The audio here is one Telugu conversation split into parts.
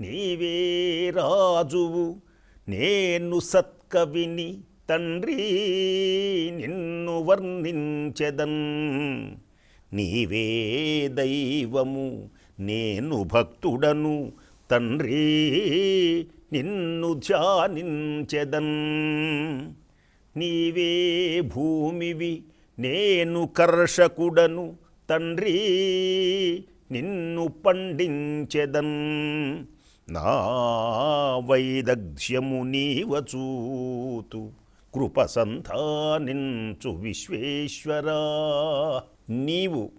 నీవే రాజువు నేను సత్కవిని తండ్రి నిన్ను వర్ణించెదన్ నీవే దైవము నేను భక్తుడను తండ్రి నిన్ను ధ్యానించెదన్ నీవే భూమివి నేను కర్షకుడను తండ్రి నిన్ను పండించెదన్ నా వైదగ్ధ్యము నీవచూతు కృప సంధానించు విశ్వేశ్వరా. నీవు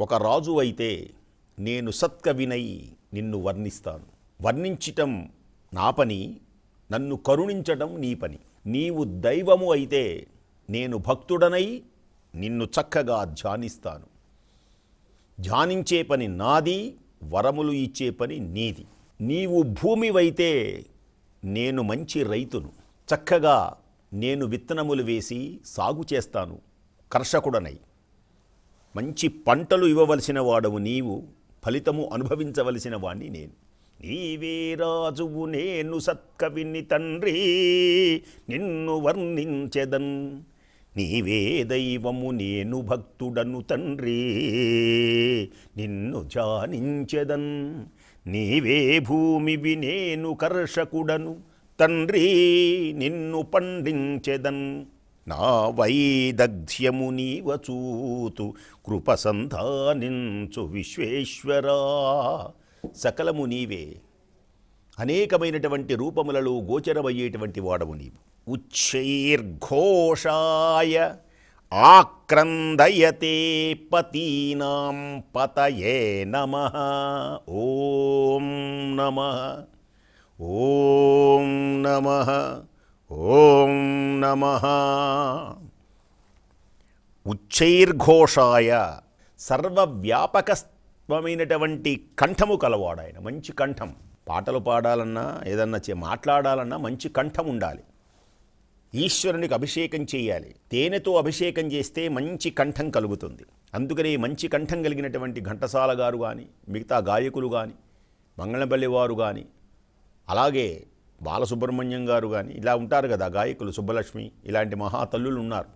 ఒక రాజు అయితే నేను సత్కవినై నిన్ను వర్ణిస్తాను. వర్ణించటం నా పని నన్ను కరుణించటం నీ పని. నీవు దైవము అయితే నేను భక్తుడనై నిన్ను చక్కగా ధ్యానిస్తాను. ధ్యానించే పని నాది వరములు ఇచ్చే పని నీది. నీవు భూమివైతే నేను మంచి రైతును. చక్కగా నేను విత్తనములు వేసి సాగు చేస్తాను. కర్షకుడనై. మంచి పంటలు ఇవ్వవలసిన వాడవు నీవు. ఫలితము అనుభవించవలసిన వాణ్ణి నేను. నీవే రాజువు నేను సత్కవిని తండ్రి. నిన్ను వర్ణించెదన్. నీవే దైవము నేను భక్తుడను తండ్రి. నిన్ను జానించెదన్. నీవే భూమివి నేను కర్షకుడను. తండ్రి నిన్ను పండించెదన్. నా వైదగ్ధ్యము నీవచూతు కృప సంధానించు విశ్వేశ్వరా. సకలము నీవే. అనేకమైనటువంటి రూపములలో గోచరమయ్యేటువంటి వాడవు నీవు. ఉచ్చైర్ఘోషాయ. ఆక్రందయతే పతీనాం పతయే నమ. ఓం నమ. ఓం నమ. ఓం నమ. ఉచ్చైర్ఘోషాయ సర్వవ్యాపకత్వమైనటువంటి కంఠము కలవాడు ఆయన మంచి కంఠం. పాటలు పాడాలన్నా ఏదన్నా చే మాట్లాడాలన్నా మంచి కంఠం ఉండాలి. ఈశ్వరునికి అభిషేకం చేయాలి. తేనెతో అభిషేకం చేస్తే మంచి కంఠం కలుగుతుంది. అందుకనే మంచి కంఠం కలిగినటువంటి ఘంటసాల గారు కానీ మిగతా గాయకులు కానీ మంగళంపల్లి వారు కానీ అలాగే బాలసుబ్రహ్మణ్యం గారు కానీ ఇలా ఉంటారు కదా గాయకులు సుబ్బలక్ష్మి ఇలాంటి మహాతల్లులు ఉన్నారు.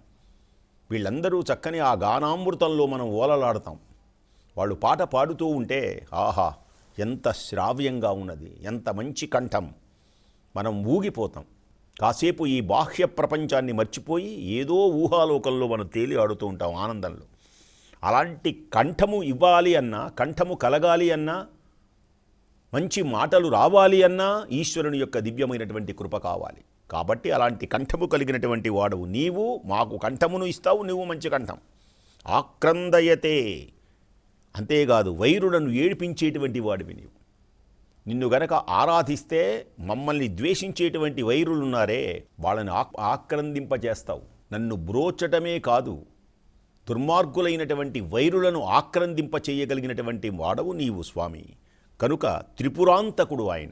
వీళ్ళందరూ చక్కని ఆ గానామృతంలో మనం ఓలలాడతాం. వాళ్ళు పాట పాడుతూ ఉంటే ఆహా ఎంత శ్రావ్యంగా ఉన్నది ఎంత మంచి కంఠం. మనం ఊగిపోతాం. కాసేపు ఈ బాహ్య ప్రపంచాన్ని మర్చిపోయి ఏదో ఊహాలోకంలో మనం తేలి ఆడుతూ ఉంటాం ఆనందంలో. అలాంటి కంఠము ఇవ్వాలి అన్నా కంఠము కలగాలి అన్నా మంచి మాటలు రావాలి అన్నా ఈశ్వరుని యొక్క దివ్యమైనటువంటి కృప కావాలి. కాబట్టి అలాంటి కంఠము కలిగినటువంటి వాడవు. నీవు మాకు కంఠమును ఇస్తావు నువ్వు మంచి కంఠం. ఆక్రందయతే. అంతేకాదు వైరులను ఏడిపించేటువంటి వాడివి నీవు. నిన్ను గనక ఆరాధిస్తే మమ్మల్ని ద్వేషించేటువంటి వైరులున్నారే వాళ్ళని ఆక్ ఆక్రందింపజేస్తావు. నన్ను బ్రోచటమే కాదు దుర్మార్గులైనటువంటి వైరులను ఆక్రందింప చేయగలిగినటువంటి వాడవు నీవు స్వామి. కనుక త్రిపురాంతకుడు ఆయన.